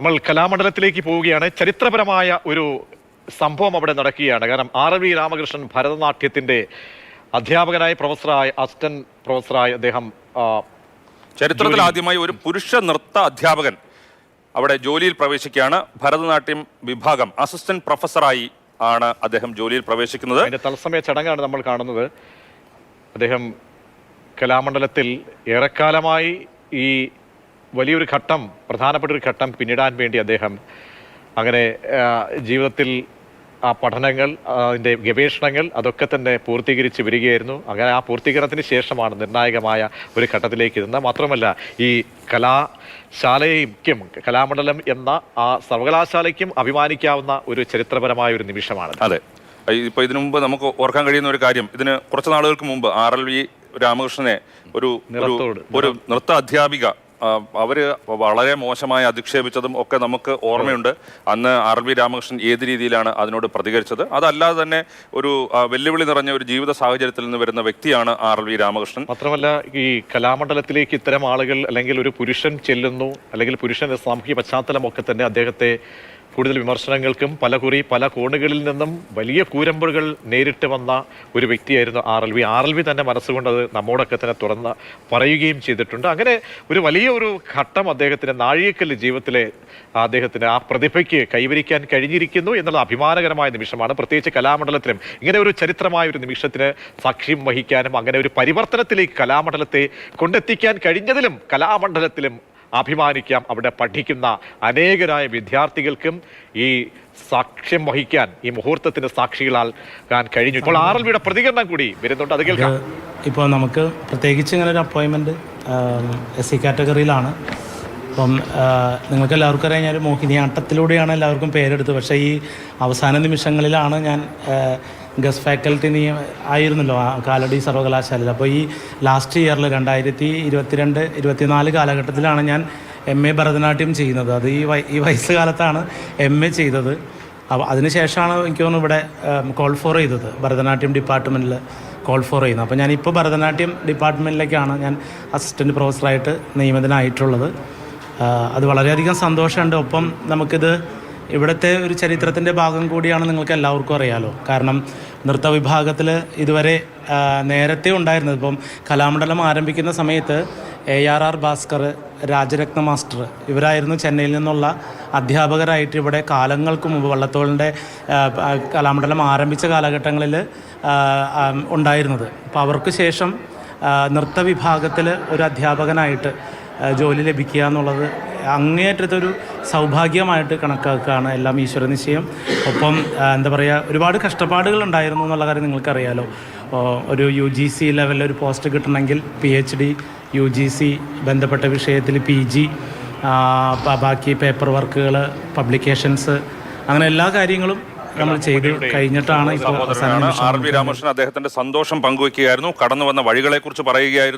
നമ്മൾ കലാമണ്ഡലത്തിലേക്ക് പോവുകയാണ്. ചരിത്രപരമായ ഒരു സംഭവം അവിടെ നടക്കുകയാണ്. കാരണം ആർ വി രാമകൃഷ്ണൻ ഭരതനാട്യത്തിന്റെ അധ്യാപകനായ പ്രൊഫസറായ അസിസ്റ്റന്റ് പ്രൊഫസറായ അദ്ദേഹം ചരിത്രത്തിൽ ആദ്യമായി ഒരു പുരുഷ നൃത്ത അധ്യാപകൻ അവിടെ ജോലിയിൽ പ്രവേശിക്കുകയാണ്. ഭരതനാട്യം വിഭാഗം അസിസ്റ്റന്റ് പ്രൊഫസറായി ആണ് അദ്ദേഹം ജോലിയിൽ പ്രവേശിക്കുന്നത്. അതിന്റെ തത്സമയ ചടങ്ങാണ് നമ്മൾ കാണുന്നത്. അദ്ദേഹം കലാമണ്ഡലത്തിൽ ഏറെക്കാലമായി ഈ വലിയൊരു ഘട്ടം പ്രധാനപ്പെട്ട ഒരു ഘട്ടം പിന്നിടാൻ വേണ്ടി അദ്ദേഹം അങ്ങനെ ജീവിതത്തിൽ ആ പഠനങ്ങൾ അതിന്റെ ഗവേഷണങ്ങൾ അതൊക്കെ തന്നെ പൂർത്തീകരിച്ച് വരികയായിരുന്നു. അങ്ങനെ ആ പൂർത്തീകരണത്തിന് ശേഷമാണ് നിർണായകമായ ഒരു ഘട്ടത്തിലേക്ക് എത്തുന്നത് മാത്രമല്ല ഈ കലാശാലയ്ക്കും കലാമണ്ഡലം എന്ന ആ സർവകലാശാലയ്ക്കും അഭിമാനിക്കാവുന്ന ഒരു ചരിത്രപരമായ ഒരു നിമിഷമാണ് അതെ. ഇപ്പോൾ ഇതിനു മുമ്പ് നമുക്ക് ഓർക്കാൻ കഴിയുന്ന ഒരു കാര്യം ഇതിന് കുറച്ച് നാളുകൾക്ക് മുമ്പ് ആർ എൽ വി രാമകൃഷ്ണനെ ഒരു ഒരു നൃത്ത അധ്യാപിക ആ, അവർ വളരെ മോശമായി അധിക്ഷേപിച്ചതും ഒക്കെ നമുക്ക് ഓർമ്മയുണ്ട്. അന്ന് ആർ ബി രാമകൃഷ്ണൻ ഏത് രീതിയിലാണ് അതിനോട് പ്രതികരിച്ചത്? അതല്ലാതെ തന്നെ ഒരു വെല്ലുവിളി നിറഞ്ഞ ഒരു ജീവിത സാഹചര്യത്തിൽ നിന്ന് വരുന്ന വ്യക്തിയാണ് ആർ ബി രാമകൃഷ്ണൻ. മാത്രമല്ല ഈ കലാമണ്ഡലത്തിലേക്ക് ഇത്തരം ആളുകൾ അല്ലെങ്കിൽ ഒരു പുരുഷൻ ചെല്ലുന്നു അല്ലെങ്കിൽ പുരുഷന്റെ സാമൂഹിക പശ്ചാത്തലമൊക്കെ തന്നെ അദ്ദേഹത്തെ കൂടുതൽ വിമർശനങ്ങൾക്കും പല കുറി പല കോണുകളിൽ നിന്നും വലിയ കൂരമ്പുകൾ നേരിട്ട് വന്ന ഒരു വ്യക്തിയായിരുന്നു R L V. R L V തന്നെ മനസ്സുകൊണ്ട് നമ്മോടൊക്കെ തന്നെ തുറന്ന് പറയുകയും ചെയ്തിട്ടുണ്ട്. അങ്ങനെ ഒരു വലിയ ഒരു ഘട്ടം അദ്ദേഹത്തിന്റെ നാഴികക്കല്ല് ജീവിതത്തിലെ അദ്ദേഹത്തിന് ആ പ്രതിഭയ്ക്ക് കൈവരിക്കാൻ കഴിഞ്ഞിരിക്കുന്നു എന്നുള്ള അഭിമാനകരമായ നിമിഷമാണ്. പ്രത്യേകിച്ച് കലാമണ്ഡലത്തിലും ഇങ്ങനെ ഒരു ചരിത്രമായ ഒരു നിമിഷത്തിന് സാക്ഷ്യം വഹിക്കാനും അങ്ങനെ ഒരു പരിവർത്തനത്തിലേക്ക് കലാമണ്ഡലത്തെ കൊണ്ടെത്തിക്കാൻ കഴിഞ്ഞതിലും കലാമണ്ഡലത്തിലും അഭിമാനിക്കാം. അവിടെ പഠിക്കുന്ന അനേകരായ വിദ്യാർത്ഥികൾക്കും ഈ സാക്ഷ്യം വഹിക്കാൻ ഈ മുഹൂർത്തത്തിന് സാക്ഷികളാകാൻ കഴിഞ്ഞു. ഇപ്പോൾ ആർ എൽ വിയുടെ പ്രതികരണം കൂടി വരുന്നുണ്ട്. അത് കേൾക്കാം. ഇപ്പോൾ നമുക്ക് പ്രത്യേകിച്ച് ഇങ്ങനെ ഒരു അപ്പോയിൻമെന്റ് എസ് സി കാറ്റഗറിയിലാണ്. അപ്പം നിങ്ങൾക്ക് എല്ലാവർക്കും അറിയാം ഞാനൊരു മോഹിനിയാട്ടത്തിലൂടെയാണ് എല്ലാവർക്കും പേരെടുത്തത്. പക്ഷേ ഈ അവസാന നിമിഷങ്ങളിലാണ് ഞാൻ ഗസ്റ്റ് ഫാക്കൽറ്റി നീ ആയിരുന്നല്ലോ ആ കാലടി സർവകലാശാലയിൽ. അപ്പോൾ ഈ ലാസ്റ്റ് ഇയറിൽ രണ്ടായിരത്തി ഇരുപത്തിരണ്ട് ഇരുപത്തിനാല് കാലഘട്ടത്തിലാണ് ഞാൻ എം എ ഭരതനാട്യം ചെയ്യുന്നത്. അത് ഈ വയ ഈ വയസ്സ് കാലത്താണ് എം എ ചെയ്തത് അപ്പോൾ അതിനുശേഷമാണ് എനിക്ക് തോന്നുന്നു ഇവിടെ കോൾ ഫോർ ചെയ്തത്. ഭരതനാട്യം ഡിപ്പാർട്ട്മെന്റിൽ കോൾ ഫോർ ചെയ്യുന്നത്. അപ്പോൾ ഞാനിപ്പോൾ ഭരതനാട്യം ഡിപ്പാർട്ട്മെന്റിലേക്കാണ് ഞാൻ അസിസ്റ്റന്റ് പ്രൊഫസറായിട്ട് നിയമിതനായിട്ടുള്ളത്. അത് വളരെയധികം സന്തോഷമുണ്ട്. ഒപ്പം നമുക്കിത് ഇവിടുത്തെ ഒരു ചരിത്രത്തിന്റെ ഭാഗം കൂടിയാണ് നിങ്ങൾക്ക് എല്ലാവർക്കും അറിയാലോ. കാരണം നൃത്ത വിഭാഗത്തിൽ ഇതുവരെ നേരത്തെ ഉണ്ടായിരുന്നത് ഇപ്പം കലാമണ്ഡലം ആരംഭിക്കുന്ന സമയത്ത് A R R Bhaskar Rajaratna master ഇവരായിരുന്നു ചെന്നൈയിൽ നിന്നുള്ള അധ്യാപകരായിട്ട് ഇവിടെ കാലങ്ങൾക്ക് മുമ്പ് വള്ളത്തോളിന്റെ കലാമണ്ഡലം ആരംഭിച്ച കാലഘട്ടങ്ങളിൽ ഉണ്ടായിരുന്നത്. അപ്പോൾ അവർക്ക് ശേഷം നൃത്ത വിഭാഗത്തിൽ ഒരു അധ്യാപകനായിട്ട് ജോലി ലഭിക്കുക എന്നുള്ളത് അങ്ങേയറ്റത്തൊരു സൗഭാഗ്യമായിട്ട് കണക്കാക്കുകയാണ് എല്ലാം ഈശ്വര നിശ്ചയം. ഒപ്പം എന്താ പറയുക ഒരുപാട് കഷ്ടപ്പാടുകൾ ഉണ്ടായിരുന്നു എന്നുള്ള കാര്യം നിങ്ങൾക്കറിയാലോ. ഒരു യു ജി സി ലെവലിൽ ഒരു പോസ്റ്റ് കിട്ടണമെങ്കിൽ P H D U G C ബന്ധപ്പെട്ട വിഷയത്തിൽ പി ജി ബാക്കി പേപ്പർ വർക്കുകൾ പബ്ലിക്കേഷൻസ് അങ്ങനെ എല്ലാ കാര്യങ്ങളും നമ്മൾ ചെയ്ത് കഴിഞ്ഞിട്ടാണ് ഇപ്പോൾ ആർ വി രാമകൃഷ്ണൻ അദ്ദേഹത്തിന്റെ സന്തോഷം പങ്കുവയ്ക്കുകയായിരുന്നു കടന്നു വന്ന വഴികളെക്കുറിച്ച് പറയുകയായിരുന്നു.